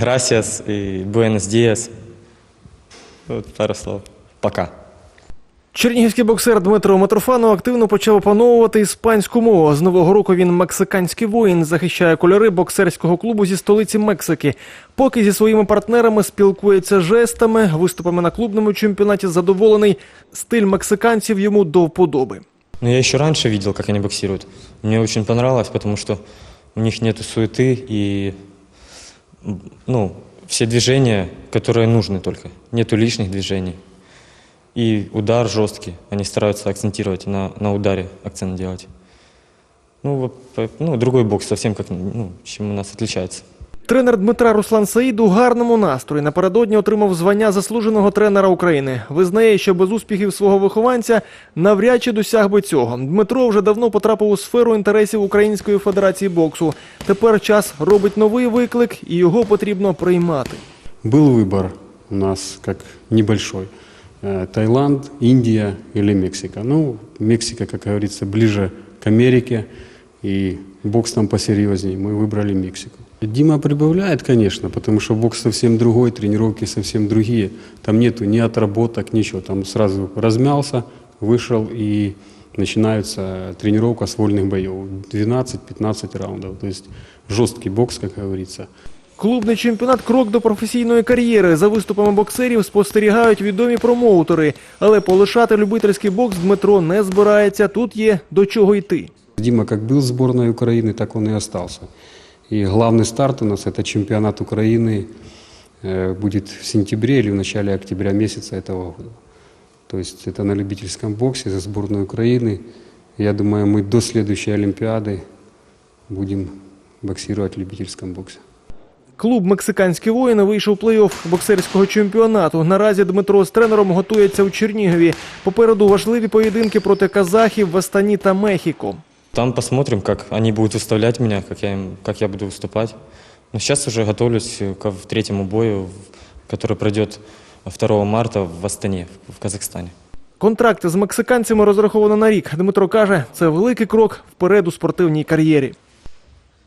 Gracias и buenos días. Вот пару слов. Пока. Чернігівський боксер Дмитро Митрофанов активно почав опановувати іспанську мову. З нового року він мексиканський воїн, захищає кольори боксерського клубу зі столиці Мексики. Поки зі своїми партнерами спілкується жестами, виступами на клубному чемпіонаті задоволений. Стиль мексиканців йому до вподоби. Но я еще раньше видел, как они боксируют. Мне очень понравилось, потому что у них нет суеты и м, ну, все движения, которые нужны только. Нету лишних движений. И удар жесткий. Они стараются акцентировать на, на ударе, акцент делать. Ну, по- ну, другой бокс совсем как, ну, чем у нас отличается. Тренер Дмитра Руслан Саїд у гарному настрої напередодні отримав звання заслуженого тренера України. Визнає, що без успіхів свого вихованця навряд чи досяг би цього. Дмитро вже давно потрапив у сферу інтересів Української федерації боксу. Тепер час робить новий виклик, і його потрібно приймати. Был выбор у нас как небольшой. Э, Таиланд, Индия или Мексика. Ну, Мексика, как говорится, ближе к Америке, и бокс там посерьезнее. Мы выбрали Мексику. Дима прибавляет, конечно, потому что бокс совсем другой, тренировки совсем другие. Там нету ни отработок, ничего. Там сразу размялся, вышел и начинается тренировка с вольных боев. 12-15 раундов. То есть жесткий бокс, как говорится. Клубний чемпіонат крок до професійної кар'єри. За виступами боксерів спостерігають відомі промоутери. Але полишати любительський бокс Дмитро не збирається. Тут є до чого йти. Дима как был в сборной Украины, так он и остался. И главный старт у нас это чемпионат Украины э, будет в сентябре или в начале октября месяца этого года. То есть это на любительском боксе за сборную Украины. Я думаю, мы до следующей Олимпиады будем боксировать в любительском боксе. Клуб Мексиканські воїни вийшов у плей-офф боксерського чемпіонату. Наразі Дмитро з тренером готується у Чернігові. Попереду важливі поєдинки проти казахів в Астані та Мехіко. Там посмотрим, как они будут выставлять меня, как я, им- как я буду выступать. Но сейчас уже готовлюсь к в третьему бою, в- который пройдет 2 марта в Астане, в Казахстане. Контракти з мексиканцями розраховано на рік. Дмитро каже, це великий крок вперед у спортивній кар'єрі.